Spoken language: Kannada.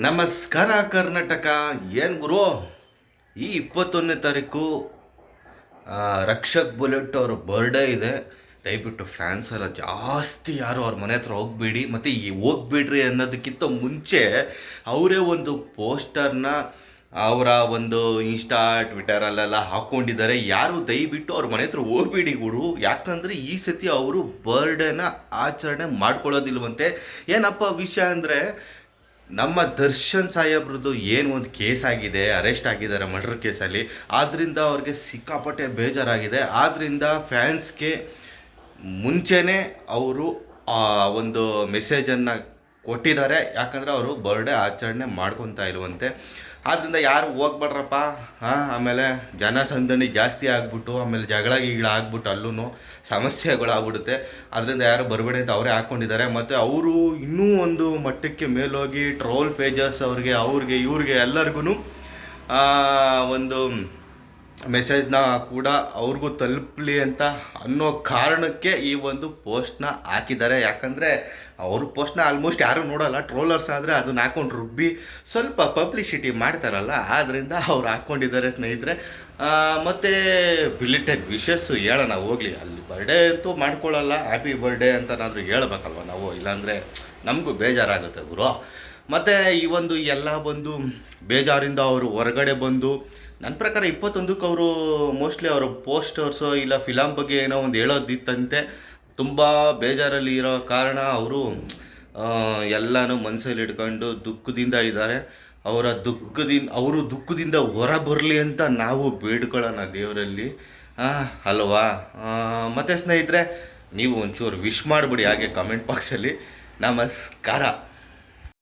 ನಮಸ್ಕಾರ ಕರ್ನಾಟಕ. ಏನು ಗುರು? ಈ ಇಪ್ಪತ್ತೊಂದನೇ ತಾರೀಕು ರಕ್ಷಕ್ ಬುಲೆಟ್ ಅವ್ರ ಬರ್ಡೇ ಇದೆ. ದಯವಿಟ್ಟು ಫ್ಯಾನ್ಸ್ ಎಲ್ಲ ಜಾಸ್ತಿ ಯಾರು ಅವ್ರ ಮನೆ ಹತ್ರ ಹೋಗ್ಬೇಡಿ. ಮತ್ತು ಈ ಹೋಗ್ಬೇಡ್ರಿ ಅನ್ನೋದಕ್ಕಿಂತ ಮುಂಚೆ ಅವರೇ ಒಂದು ಪೋಸ್ಟರ್ನ ಅವರ ಒಂದು ಇನ್ಸ್ಟಾ ಟ್ವಿಟರಲ್ಲೆಲ್ಲ ಹಾಕ್ಕೊಂಡಿದ್ದಾರೆ ಯಾರು ದಯವಿಟ್ಟು ಅವ್ರ ಮನೆ ಹತ್ರ ಹೋಗ್ಬೇಡಿ ಗುರು. ಯಾಕಂದರೆ ಈ ಸತಿ ಅವರು ಬರ್ಡೇನ ಆಚರಣೆ ಮಾಡ್ಕೊಳ್ಳೋದಿಲ್ವಂತೆ. ಏನಪ್ಪ ವಿಷಯ ಅಂದರೆ ನಮ್ಮ ದರ್ಶನ್ ಸಾಹೇಬ್ರದ್ದು ಏನು ಒಂದು ಕೇಸ್ ಆಗಿದೆ, ಅರೆಸ್ಟ್ ಆಗಿದ್ದಾರೆ, ಮರ್ಡರ್ ಕೇಸಲ್ಲಿ ಆದ್ದರಿಂದ ಅವ್ರಿಗೆ ಸಿಕ್ಕಾಪಟ್ಟೆ ಬೇಜಾರಾಗಿದೆ. ಆದ್ದರಿಂದ ಫ್ಯಾನ್ಸ್ಗೆ ಮುಂಚೆನೇ ಅವರು ಒಂದು ಮೆಸೇಜನ್ನು ಕೊಟ್ಟಿದ್ದಾರೆ. ಯಾಕಂದರೆ ಅವರು ಬರ್ಡೇ ಆಚರಣೆ ಮಾಡ್ಕೊತಾ ಇಲ್ವಂತೆ ಆದ್ದರಿಂದ ಯಾರು ಹೋಗ್ಬೇಡ್ರಪ್ಪ ಹಾಂ, ಆಮೇಲೆ ಜನಸಂದಣಿ ಜಾಸ್ತಿ ಆಗ್ಬಿಟ್ಟು, ಆಮೇಲೆ ಜಗಳ ಗಿಗಳ ಆಗ್ಬಿಟ್ಟು ಅಲ್ಲೂ ಸಮಸ್ಯೆಗಳಾಗ್ಬಿಡುತ್ತೆ. ಅದರಿಂದ ಯಾರು ಬರಬೇಡಿ ಅಂತ ಅವರೇ ಹಾಕ್ಕೊಂಡಿದ್ದಾರೆ ಮತ್ತು ಅವರು ಇನ್ನೂ ಒಂದು ಮಟ್ಟಕ್ಕೆ ಮೇಲೋಗಿ ಟ್ರೋಲ್ ಪೇಜಸ್ ಅವ್ರಿಗೆ ಅವ್ರಿಗೆ, ಇವ್ರಿಗೆ ಎಲ್ಲರಿಗೂ ಒಂದು ಮೆಸೇಜ್ನ ಕೂಡ ಅವ್ರಿಗೂ ತಲುಪಲಿ ಅಂತ ಅನ್ನೋ ಕಾರಣಕ್ಕೆ ಈ ಒಂದು ಪೋಸ್ಟ್ನ ಹಾಕಿದ್ದಾರೆ. ಯಾಕಂದರೆ ಅವ್ರ ಪೋಸ್ಟ್ನ ಆಲ್ಮೋಸ್ಟ್ ಯಾರೂ ನೋಡೋಲ್ಲ. ಟ್ರೋಲರ್ಸ್ ಆದರೆ ಅದನ್ನ ಹಾಕೊಂಡು ರುಬ್ಬಿ ಸ್ವಲ್ಪ ಪಬ್ಲಿಸಿಟಿ ಮಾಡ್ತಾರಲ್ಲ ಆದ್ದರಿಂದ ಅವ್ರು ಹಾಕ್ಕೊಂಡಿದ್ದಾರೆ ಸ್ನೇಹಿತರೆ. ಮತ್ತು ಬಿಲಿಟೆಡ್ ವಿಶಸ್ಸು ಹೇಳೋಣ, ಹೋಗಲಿ. ಅಲ್ಲಿ ಬರ್ಡೇ ಅಂತೂ ಮಾಡ್ಕೊಳ್ಳಲ್ಲ. ಹ್ಯಾಪಿ ಬರ್ಡೇ ಅಂತನಾದರೂ ಹೇಳ್ಬೇಕಲ್ವ ನಾವು? ಇಲ್ಲಾಂದರೆ ನಮಗೂ ಬೇಜಾರಾಗುತ್ತೆ ಗುರು. ಮತ್ತು ಈ ಒಂದು ಎಲ್ಲ ಬಂದು ಬೇಜಾರಿಂದ ಅವರು ಹೊರಗಡೆ ಬಂದು ನನ್ನ ಪ್ರಕಾರ ಇಪ್ಪತ್ತೊಂದಕ್ಕೆ ಅವರು ಮೋಸ್ಟ್ಲಿ ಅವರು ಪೋಸ್ಟರ್ಸು ಇಲ್ಲ ಫಿಲಮ್ ಬಗ್ಗೆ ಏನೋ ಒಂದು ಹೇಳೋದಿತ್ತಂತೆ. ತುಂಬ ಬೇಜಾರಲ್ಲಿ ಇರೋ ಕಾರಣ ಅವರು ಎಲ್ಲನೂ ಮನಸ್ಸಲ್ಲಿ ಇಟ್ಕೊಂಡು ದುಃಖದಿಂದ ಇದ್ದಾರೆ. ಅವರ ದುಃಖದಿಂದ ಅವರು ದುಃಖದಿಂದ ಹೊರ ಬರಲಿ ಅಂತ ನಾವು ಬೇಡ್ಕೊಳ್ಳೋಣ ದೇವರಲ್ಲಿ. ಅಲ್ವಾ? ಮತ್ತೆ ಸ್ನೇಹಿತರೆ, ನೀವು ಒಂಚೂರು ವಿಶ್ ಮಾಡಿಬಿಡಿ ಹಾಗೆ ಕಮೆಂಟ್ ಬಾಕ್ಸಲ್ಲಿ ನಮಸ್ಕಾರ.